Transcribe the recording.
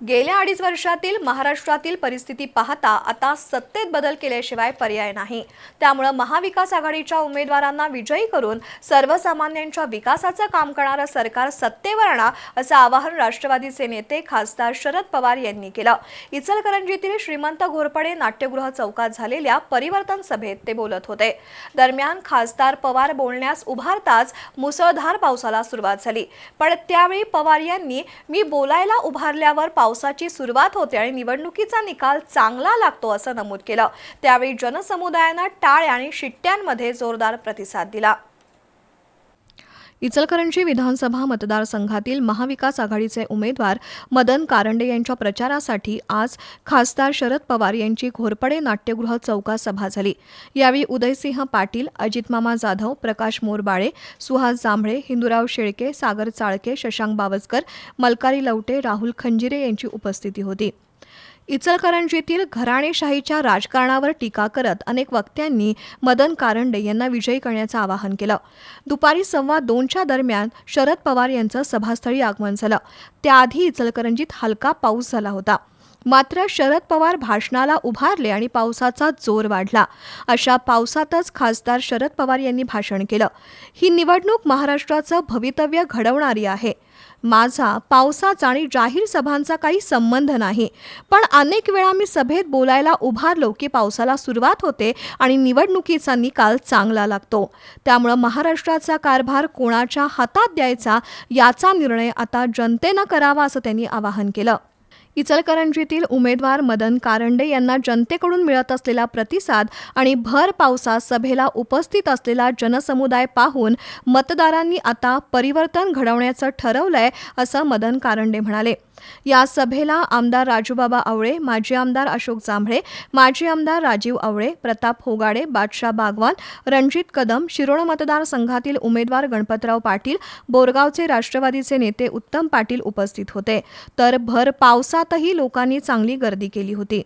गेल्या अडीच वर्षातील महाराष्ट्रातील परिस्थिती पाहता आता सत्तेत बदल केल्याशिवाय पर्याय नाही. त्यामुळं महाविकास आघाडीच्या उमेदवारांना विजयी करून सर्वसामान्यांच्या विकासाचं काम करणारं सरकार सत्तेवर आणा असं आवाहन राष्ट्रवादीचे नेते खासदार शरद पवार यांनी केलं. इचलकरंजीतील श्रीमंत घोरपडे नाट्यगृह चौकात झालेल्या परिवर्तन सभेत ते बोलत होते. दरम्यान खासदार पवार बोलण्यास उभारताच मुसळधार पावसाला सुरुवात झाली. पण त्यावेळी पवार यांनी मी बोलायला उभारल्यावर पावसाची सुरुवात होते आणि निवडणुकीचा निकाल चांगला लागतो असं नमूद केलं. त्यावेळी जनसमुदायानं टाळ्या आणि शिट्ट्यांमध्ये जोरदार प्रतिसाद दिला. इचलकरंजी विधानसभा मतदारसंघातील महाविकास आघाडीचे उमेदवार मदन कारंडे यांच्या प्रचारासाठी आज खासदार शरद पवार यांची घोरपडे नाट्यगृह चौकात सभा झाली. यावेळी उदयसिंह पाटील अजितमामा जाधव प्रकाश मोरबाळे सुहास जांभळे हिंदुराव शेळके सागर चाळके शशांक बावस्कर मलकारी लवटे राहुल खंजिरे यांची उपस्थिती होती. इचलकरंजीतील घराणेशाहीच्या राजकारणावर टीका करत अनेक वक्त्यांनी मदन कारंडे यांना विजयी करण्याचं आवाहन केलं. दुपारी सव्वा दोनच्या दरम्यान शरद पवार यांचं सभास्थळी आगमन झालं. त्याआधी इचलकरंजीत हलका पाऊस झाला होता. मात्र शरद पवार भाषणाला उभारले आणि पावसाचा जोर वाढला. अशा पावसातच खासदार शरद पवार यांनी भाषण केलं. ही निवडणूक महाराष्ट्राचं भवितव्य घडवणारी आहे. माझा पावसाचा आणि जाहीर सभांचा काही संबंध नाही. पण अनेक वेळा मी सभेत बोलायला उभारलो की पावसाला सुरुवात होते आणि निवडणुकीचा निकाल चांगला लागतो. त्यामुळं महाराष्ट्राचा कारभार कोणाच्या हातात द्यायचा याचा निर्णय आता जनतेनं करावा असं त्यांनी आवाहन केलं. इचलकरंजीतील उमेदवार मदन कारंडे यांना जनतेकडून मिळत असलेला प्रतिसाद आणि भर पावसात सभेला उपस्थित असलेला जनसमुदाय पाहून मतदारांनी आता परिवर्तन घडवण्याचं ठरवलंय असं मदन कारंडे म्हणाले. या सभेला आमदार राजूबाबा आवळे माजी आमदार अशोक जांभळे माजी आमदार राजीव आवळे प्रताप होगाडे बादशाह बागवान रणजित कदम शिरोळ मतदारसंघातील उमेदवार गणपतराव पाटील बोरगावचे राष्ट्रवादीचे नेते उत्तम पाटील उपस्थित होते. तर भर पावसातही लोकांनी चांगली गर्दी केली होती.